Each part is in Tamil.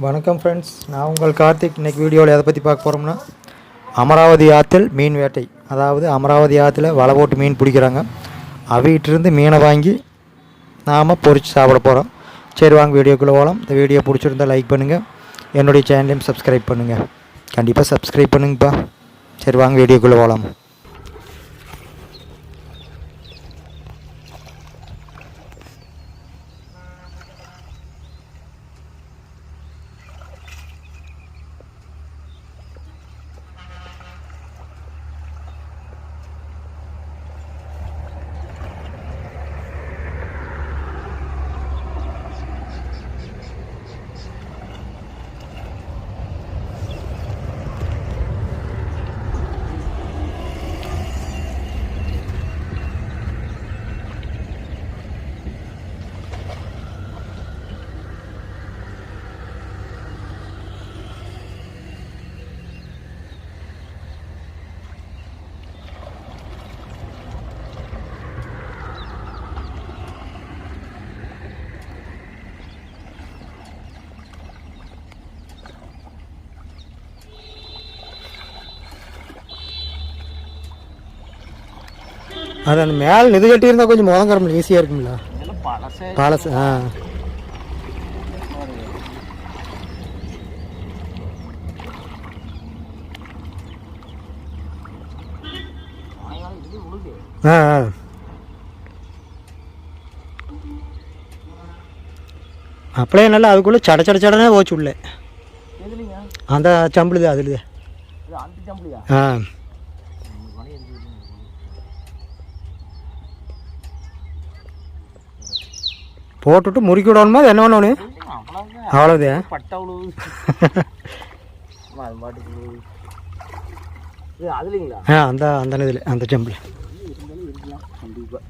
வணக்கம் ஃப்ரெண்ட்ஸ் நான் உங்கள் கார்த்திக். இன்றைக்கி வீடியோவில் எதை பற்றி பார்க்க போகிறோம்னா அமராவதி ஆற்றில் மீன் வேட்டை. அதாவது அமராவதி ஆற்றுல வலை போட்டு மீன் பிடிக்கிறாங்க. அவிட்டிருந்து மீனை வாங்கி நாம் பொறிச்சு சாப்பிட போகிறோம் சரி வாங்க வீடியோக்குள்ளே போகலாம் இந்த வீடியோ பிடிச்சிருந்தா லைக் பண்ணுங்கள் என்னுடைய சேனலையும் சப்ஸ்கிரைப் பண்ணுங்கள் கண்டிப்பாக சப்ஸ்கிரைப் பண்ணுங்கப்பா. சரி வாங்க வீடியோக்குள்ளே போகலாம் அது அந்த மேலே நிது கட்டியிருந்தால் கொஞ்சம் முதங்கரம் ஈஸியாக இருக்கும்ல. பழசே. ஆ. இது ஆ ஆ. அப்படியே நல்லா அதுக்குள்ளே சட சட சடனே போச்சு உள்ளே. அந்த சம்பளுது அதுல இது? ஆ. போட்டுட்டு முறுக்கி விடணுமா அது என்ன பண்ணணும் அதுலீங்களா? ஆ அந்த அந்த இதில் அந்த இருக்கலாம் கண்டிப்பாக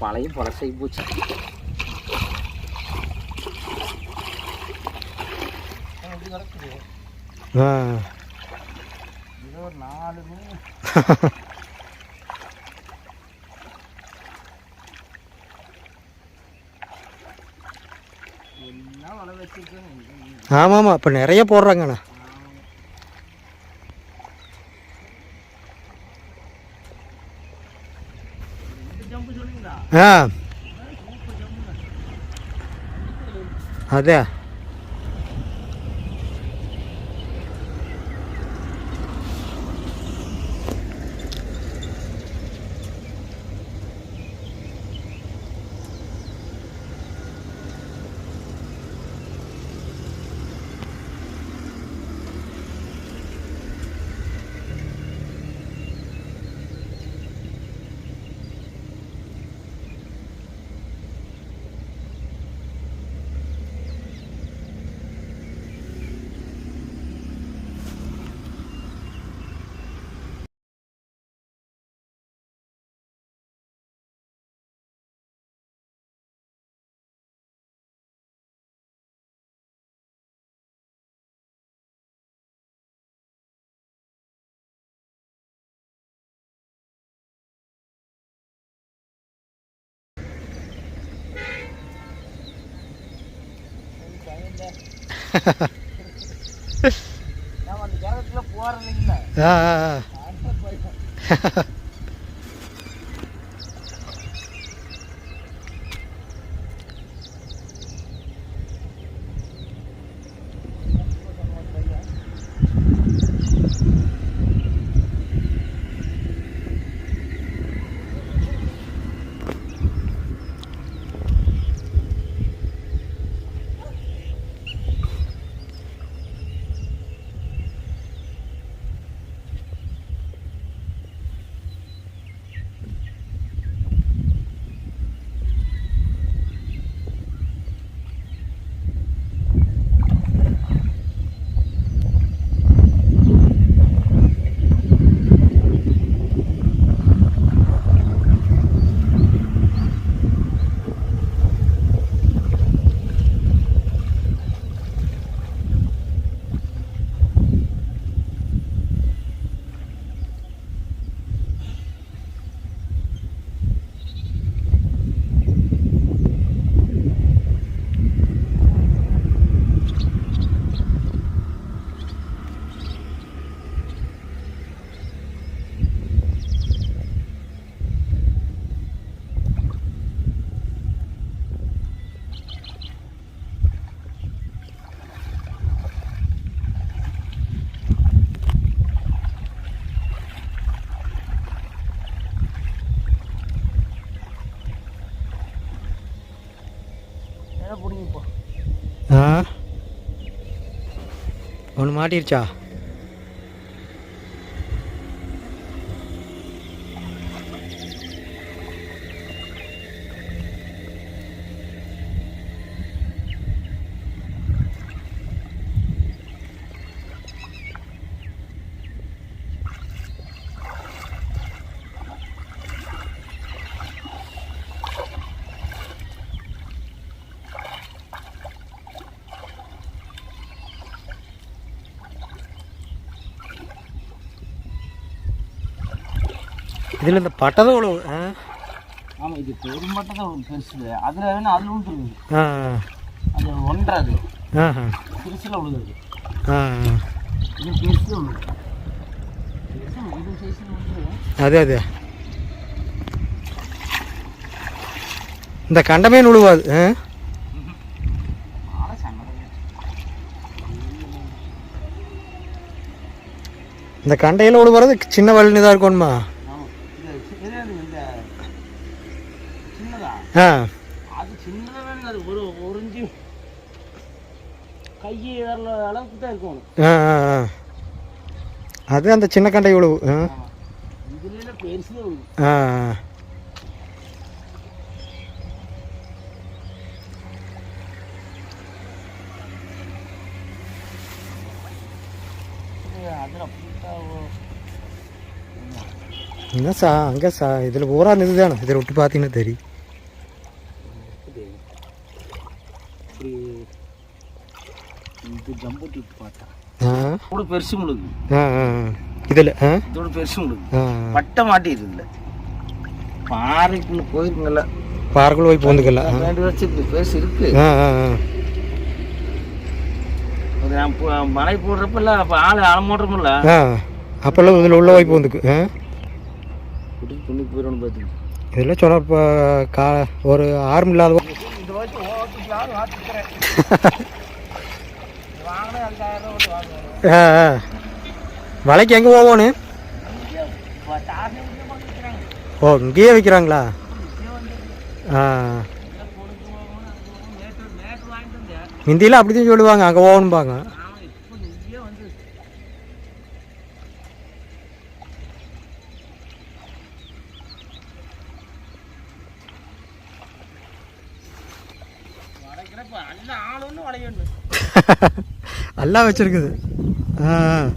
பழைய பழசாகி போச்சு. ஆ இது ஒரு நாலு மீன் என்ன வலை வச்சிருக்கேன் ஆமாம் ஆமாம் இப்போ நிறைய போடுறாங்கண்ணா. ஆ. அதே நான் মাটির চা। இதில் இந்த பட்டதை ஆ? ஆமாம் இது பெரும்பட்டை தான் பெருசு. அதில் வேணா அதில் விழுந்துருக்குது அது ஒன்றாது ஆ. பெருசில் இது பெருசு விழுது பெருசு இது விழுந்துருது அது அது. இந்த கண்டமே உழுவாது ஆ? இந்த கண்டையில் விழுவுறது சின்ன வலின்னு தான் இருக்கணுமா ஆமாம் இது இது எது இந்த சின்னதா ஆ அது சின்னதாக வேணும் அது ஒரு ஒரு இன்ச்சு கை விரல அளவுக்கு தான் இருக்கும் அது அந்த சின்ன கண்டை உழுவு ஆ. என்ன சா அங்கே சா இதில் பூரா இது தானே இதில் விட்டு பார்த்தீங்கன்னா தெரியும் இருக்குது இப்படி இது ஜம்பூட்டி விட்டு பார்த்தா ஆ இதோட பெருசு முழுகு ஆ ஆ. இதில் இதோட பெருசு முழுகு ஆ. பட்டை மாட்டிடுது இல்லை பாறைக்குள்ள போயிருக்குங்கல்ல பார்க்குள்ள போய் பூந்துக்கல ரெண்டு வருஷத்துக்கு பெருசு இருக்கு. நான் மலை போடுறப்ப அப்போ ஆள் அலமோட்டுறமில்ல ஆ அப்போல்லாம் இதில் உள்ள போயிடணும் பார்த்துக்கு. இதெல்லாம் இப்போ கா ஒரு ஆர்ம் இல்லாத இந்த வருஷம் ஆ வலைக்கு எங்கே போகணும் ஓ இங்கேயே வைக்கிறாங்களா ஆ. ஹிந்தியில் அப்படி தான் சொல்லுவாங்க அங்கே போகணும்பாங்க எல்லாம் வச்சுருக்குது. ஆ.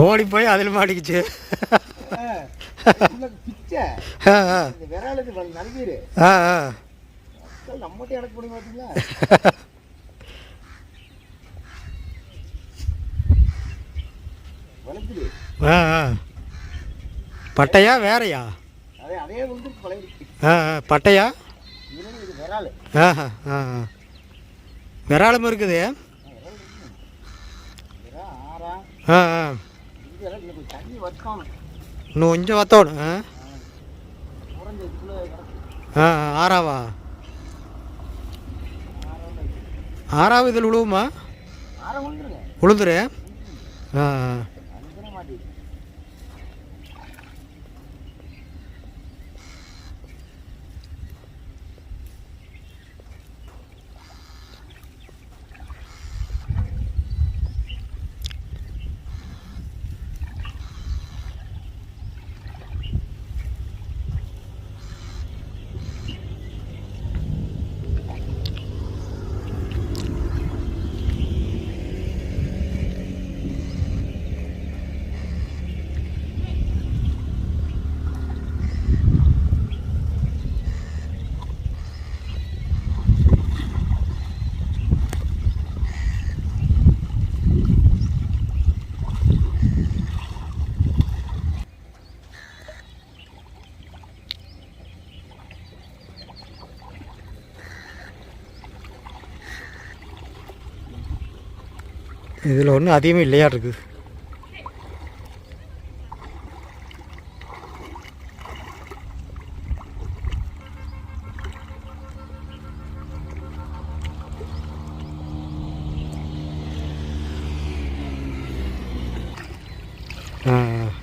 ஓடி போய் அதில் மாட்டிக்கிச்சு. பட்டையா வேறையா? பட்டையா? விராலும் இருக்குது விரா ஆறா ஆ ஆ இது எல்லாம் இன்னும் கொஞ்சம் தண்ணி வற்காணும் இன்னும் கொஞ்சம் வத்தோணும் ஆ குறைஞ்ச இதுக்குள்ள கிடக்கு ஆ. ஆ, ஆறாவா? ஆறாவது இதில் விழுவுமா உளுந்துரு ஆ. இதில் ஒன்றும் அதிகமாக இல்லையா இருக்குது?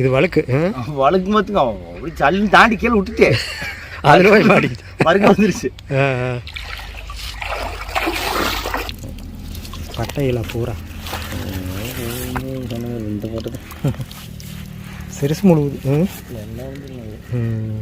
இது வழுக்கு? வழுக்கு அவன் அப்படி சல்லுன்னு தாண்டி கீழே விட்டுட்டே. அதில் போய் மாட்டிக்கிச்சு மறுக்க வந்துருச்சு. பட்டையில பூரா. போட்டது சிறுசு முழுகுது. ம்.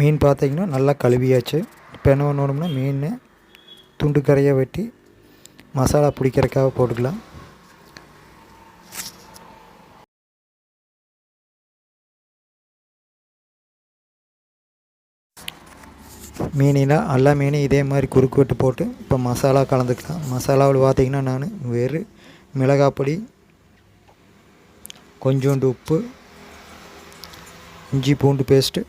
மீன் பார்த்தீங்கன்னா நல்லா கழுவியாச்சு. இப்போ என்ன பண்ணணும்னா மீன் துண்டு கரையை வெட்டி மசாலா பிடிக்கிறதுக்காக போட்டுக்கலாம். மீனெலாம் எல்லா மீனையும் இதே மாதிரி குறுக்கு வெட்டு போட்டு இப்போ மசாலா கலந்துக்கலாம். மசாலாவில் பார்த்தீங்கன்னா நான் வெறும் மிளகாய் பொடி கொஞ்சோண்டு உப்பு இஞ்சி பூண்டு பேஸ்ட்டு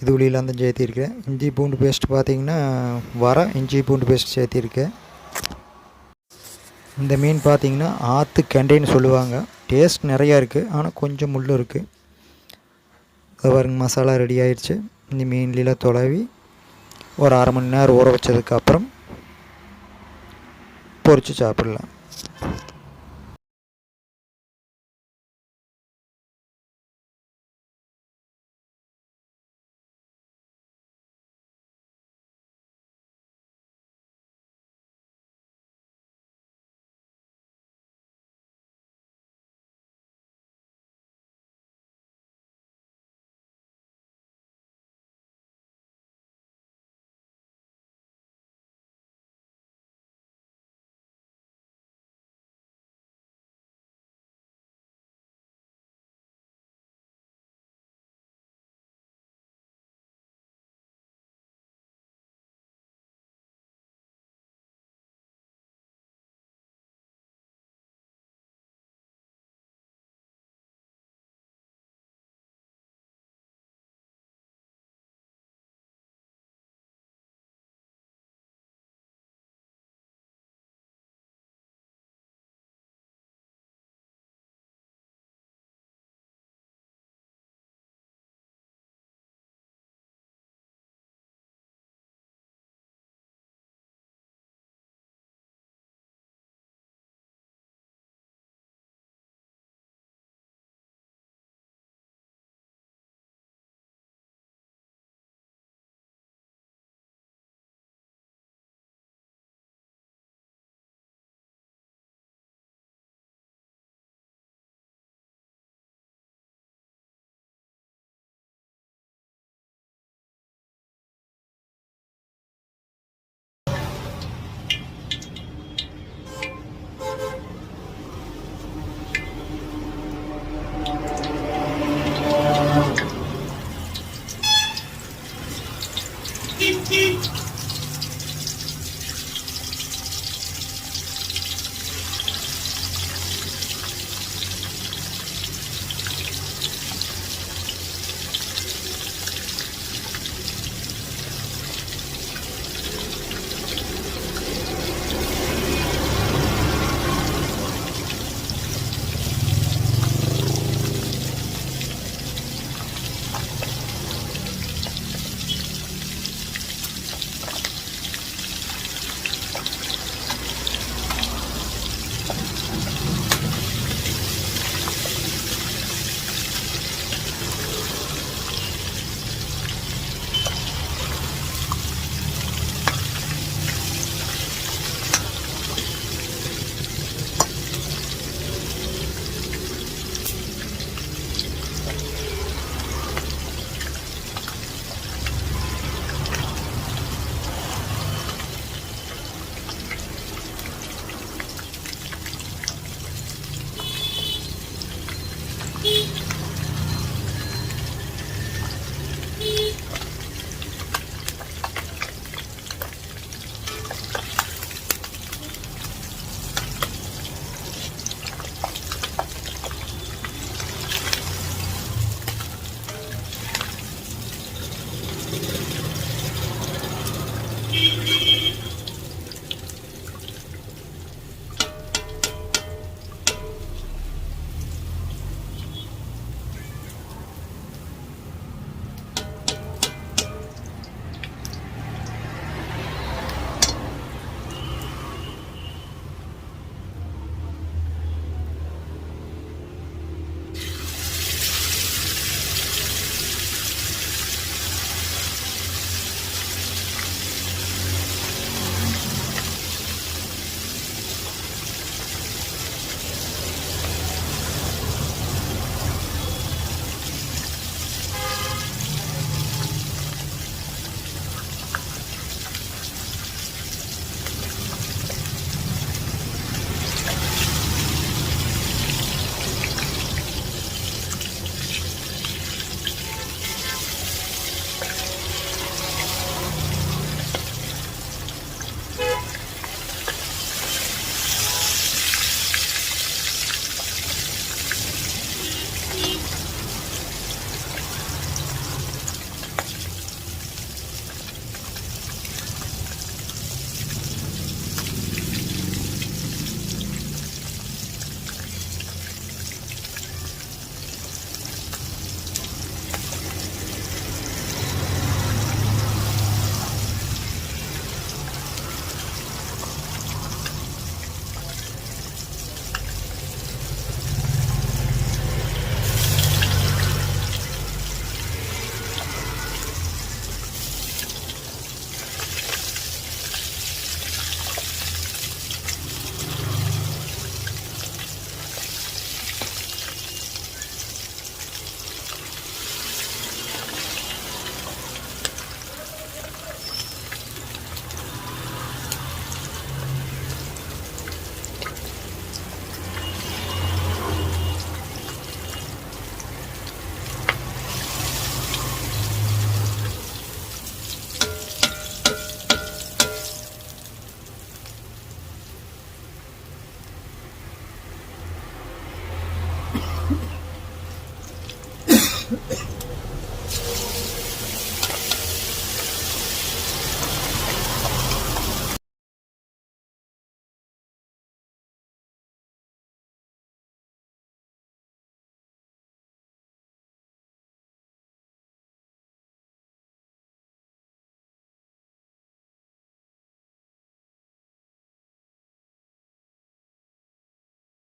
இது உள்ளிலாம் தான் சேர்த்திருக்கேன் இஞ்சி பூண்டு பேஸ்ட் பார்த்தீங்கன்னா வர இஞ்சி பூண்டு பேஸ்ட் சேர்த்திருக்கேன். இந்த மீன் பார்த்திங்கன்னா ஆற்று கெண்டைன்னு சொல்லுவாங்க. டேஸ்ட் நிறையா இருக்குது ஆனால் கொஞ்சம் முள் இருக்குது அது பாருங்க மசாலா ரெடி ஆயிடுச்சு. இந்த மீன்லாம் தொலைவி ஒரு அரை மணி நேரம் ஊற வச்சதுக்கப்புறம் பொரித்து சாப்பிடலாம்.